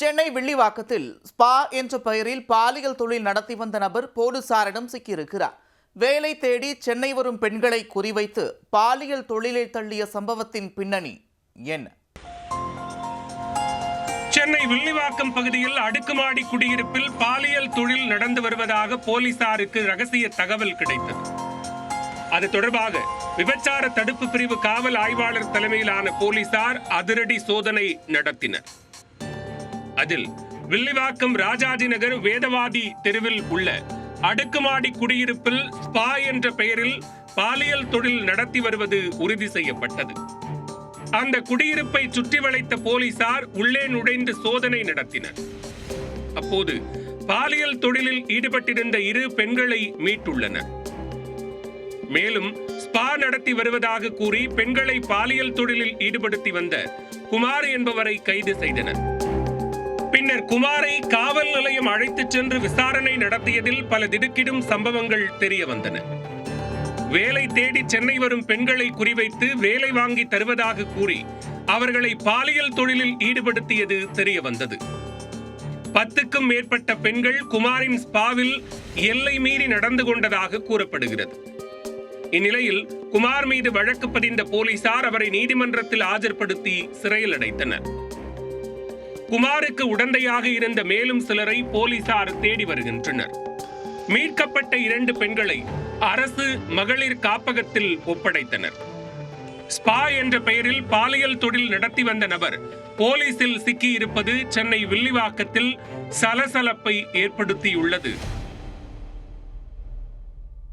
Chennai வில்லிவாக்கத்தில் spa என்ற பெயரில் பாலியல் தொழில் நடத்தி வந்த நபர் போலீசாரிடம் சிக்கியிருக்கிறார். வேலை தேடி சென்னை வரும் பெண்களை குறிவைத்து பாலியல் தொழிலை தள்ளிய சம்பவத்தின் பின்னணி என்ன? சென்னை வில்லிவாக்கம் பகுதியில் அடுக்குமாடி குடியிருப்பில் பாலியல் தொழில் நடந்து வருவதாக போலீசாருக்கு ரகசிய தகவல் கிடைத்தது. அது தொடர்பாக விபச்சார தடுப்பு பிரிவு காவல் ஆய்வாளர் தலைமையிலான போலீசார் அதிரடி சோதனை நடத்தினர். அதில் வில்லிவாக்கம் ராஜாஜி நகர் வேதவாதி தெருவில் உள்ள அடுக்குமாடி குடியிருப்பில் ஸ்பா என்ற பெயரில் பாலியல் தொழில் நடத்தி வருவது உறுதி செய்யப்பட்டது. அந்த குடியிருப்பை சுற்றி வளைத்த போலீசார் உள்ளே நுழைந்து சோதனை நடத்தினர். அப்போது பாலியல் தொழிலில் ஈடுபட்டிருந்த இரு பெண்களை மீட்டுள்ளனர். மேலும் ஸ்பா நடத்தி வருவதாக கூறி பெண்களை பாலியல் தொழிலில் ஈடுபடுத்தி வந்த குமார் என்பவரை கைது செய்தனர். பின்னர் குமாரை காவல் நிலையம் அழைத்துச் சென்று விசாரணை நடத்தியதில் பல திடுக்கிடும் சம்பவங்கள் தெரிய வந்தன வேலை தேடி சென்னை வரும் பெண்களை குறிவைத்து வேலை வாங்கி தருவதாக கூறி அவர்களை பாலியல் தொழிலில் ஈடுபடுத்தியது தெரிய வந்தது பத்துக்கும் மேற்பட்ட பெண்கள் குமாரின் ஸ்பாவில் எல்லை மீறி நடந்து கொண்டதாக கூறப்படுகிறது. இந்நிலையில் குமார் மீது வழக்கு பதிந்த போலீசார் அவரை நீதிமன்றத்தில் ஆஜர்படுத்தி சிறையில் அடைத்தனர். குமாருக்கு உடந்தையாக இருந்த மேலும் சிலரை போலீசார் தேடி வருகின்றனர். மீட்கப்பட்ட இரண்டு பெண்களை அரசு மகளிர் காப்பகத்தில் ஒப்படைத்தனர். ஸ்பா என்ற பெயரில் பாலியல் தொழில் நடத்தி வந்த நபர் போலீசில் சிக்கியிருப்பது சென்னை வில்லிவாக்கத்தில் சலசலப்பை ஏற்படுத்தியுள்ளது.